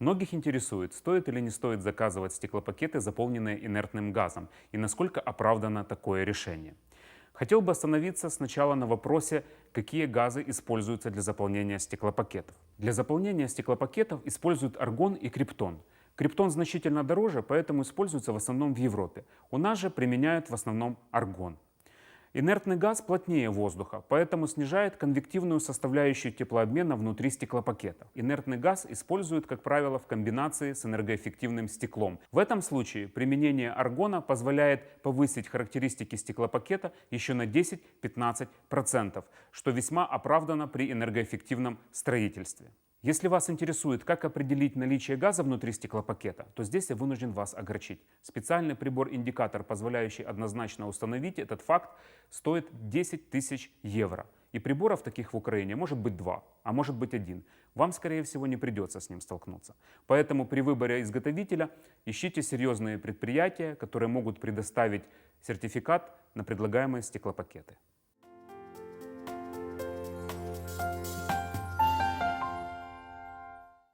Многих интересует, стоит или не стоит заказывать стеклопакеты, заполненные инертным газом, и насколько оправдано такое решение. Хотел бы остановиться сначала на вопросе, какие газы используются для заполнения стеклопакетов. Для заполнения стеклопакетов используют аргон и криптон. Криптон значительно дороже, поэтому используется в основном в Европе. У нас же применяют в основном аргон. Инертный газ плотнее воздуха, поэтому снижает конвективную составляющую теплообмена внутри стеклопакета. Инертный газ используют, как правило, в комбинации с энергоэффективным стеклом. В этом случае применение аргона позволяет повысить характеристики стеклопакета еще на 10-15%, что весьма оправдано при энергоэффективном строительстве. Если вас интересует, как определить наличие газа внутри стеклопакета, то здесь я вынужден вас огорчить. Специальный прибор-индикатор, позволяющий однозначно установить этот факт, стоит 10 тысяч евро. И приборов таких в Украине может быть два, а может быть один. Вам, скорее всего, не придется с ним столкнуться. Поэтому при выборе изготовителя ищите серьезные предприятия, которые могут предоставить сертификат на предлагаемые стеклопакеты.